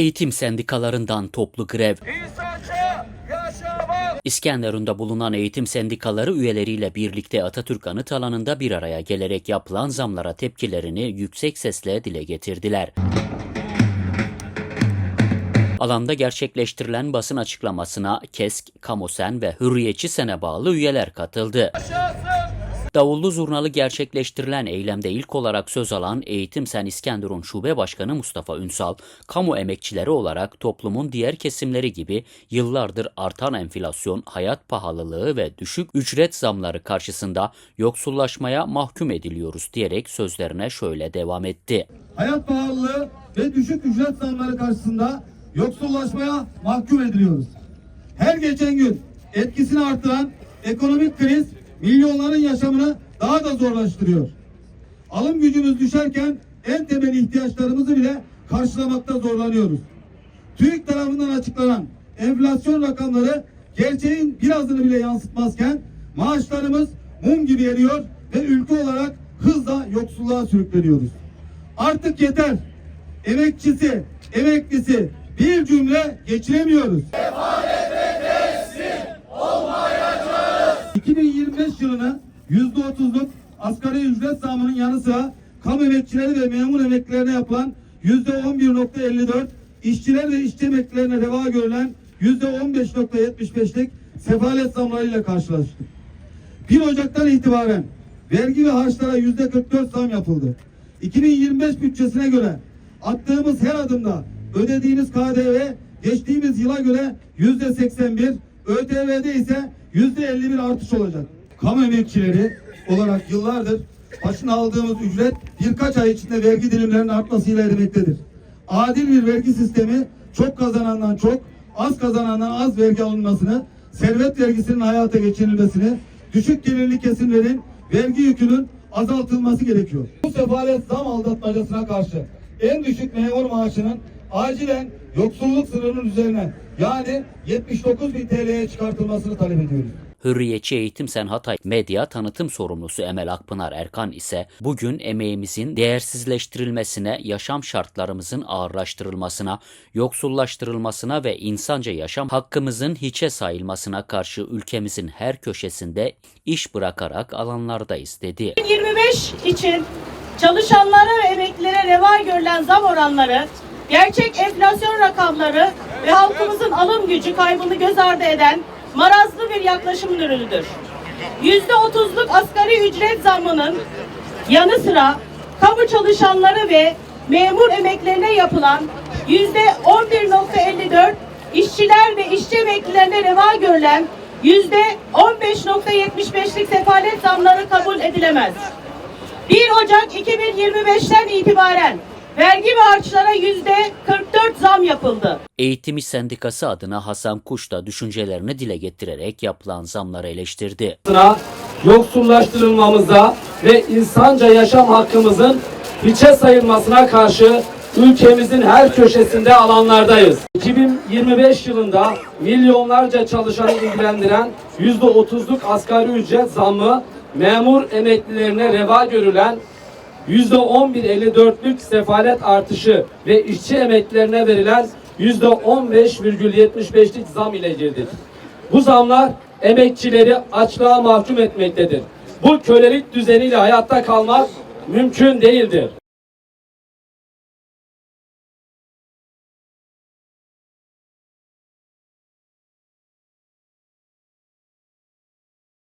Eğitim sendikalarından toplu grev. İskenderun'da bulunan eğitim sendikaları üyeleriyle birlikte Atatürk Anıt alanında bir araya gelerek yapılan zamlara tepkilerini yüksek sesle dile getirdiler. Alanda gerçekleştirilen basın açıklamasına KESK, Kamusen ve Hürriyetçi Sen'e bağlı üyeler katıldı. Yaşasın. Davullu zurnalı gerçekleştirilen eylemde ilk olarak söz alan Eğitim Sen İskenderun Şube Başkanı Mustafa Ünsal, kamu emekçileri olarak toplumun diğer kesimleri gibi yıllardır artan enflasyon, hayat pahalılığı ve düşük ücret zamları karşısında yoksullaşmaya mahkum ediliyoruz diyerek sözlerine şöyle devam etti. hayat pahalılığı ve düşük ücret zamları karşısında yoksullaşmaya mahkum ediliyoruz. Her geçen gün etkisini artıran ekonomik kriz milyonların yaşamını daha da zorlaştırıyor. Alım gücümüz düşerken en temel ihtiyaçlarımızı bile karşılamakta zorlanıyoruz. TÜİK tarafından açıklanan enflasyon rakamları gerçeğin birazını bile yansıtmazken maaşlarımız mum gibi eriyor ve ülke olarak hızla yoksulluğa sürükleniyoruz. Artık yeter. Emekçisi, emeklisi bir cümle geçiremiyoruz. 2025 yılını %30'luk asgari ücret zamının yanı sıra kamu emekçileri ve memur emeklilerine yapılan %11.54, işçiler ve işçi emeklilerine reva görülen %15.75'lik sefalet zamlarıyla karşılaştık. 1 Ocak'tan itibaren vergi ve harçlara yüzde 44 zam yapıldı. 2025 bütçesine göre attığımız her adımda ödediğimiz KDV geçtiğimiz yıla göre yüzde 81, ÖTV'de ise yüzde 51 artış olacak. Kamu emekçileri olarak yıllardır başına aldığımız ücret birkaç ay içinde vergi dilimlerinin artmasıyla erimektedir. Adil bir vergi sistemi çok kazanandan çok, az kazanandan az vergi alınmasını, servet vergisinin hayata geçirilmesini, düşük gelirli kesimlerin vergi yükünün azaltılması gerekiyor. Bu sefalet zam aldatmacasına karşı en düşük memur maaşının acilen yoksulluk sınırının üzerine yani 79 bin TL'ye çıkartılmasını talep ediyoruz. Hürriyetçi Eğitim Sen Hatay Medya Tanıtım Sorumlusu Emel Akpınar Erkan ise bugün emeğimizin değersizleştirilmesine, yaşam şartlarımızın ağırlaştırılmasına, yoksullaştırılmasına ve insanca yaşam hakkımızın hiçe sayılmasına karşı ülkemizin her köşesinde iş bırakarak alanlardayız dedi. 2025 için çalışanlara ve emeklilere reva görülen zam oranları, gerçek enflasyon rakamları ve halkımızın alım gücü kaybını göz ardı eden marazlı bir yaklaşımın ürünüdür. %30'luk asgari ücret zammının yanı sıra kamu çalışanları ve memur emeklerine yapılan %11.54, işçiler ve işçi emeklilerine reva görülen %15.75'lik sefalet zamları kabul edilemez. 1 Ocak 2025'ten itibaren vergi ve harçlara yüzde 44 zam yapıldı. Eğitim İş Sendikası adına Hasan Kuş da düşüncelerini dile getirerek yapılan zamları eleştirdi. yoksullaştırılmamıza ve insanca yaşam hakkımızın hiçe sayılmasına karşı ülkemizin her köşesinde alanlardayız. 2025 yılında milyonlarca çalışanı ilgilendiren %30'luk asgari ücret zammı memur emeklilerine reva görülen %11.54'lük sefalet artışı ve işçi emeklilerine verilen %15,75'lik zam ile girdik. Bu zamlar emekçileri açlığa mahkum etmektedir. Bu kölelik düzeniyle hayatta kalmak mümkün değildir.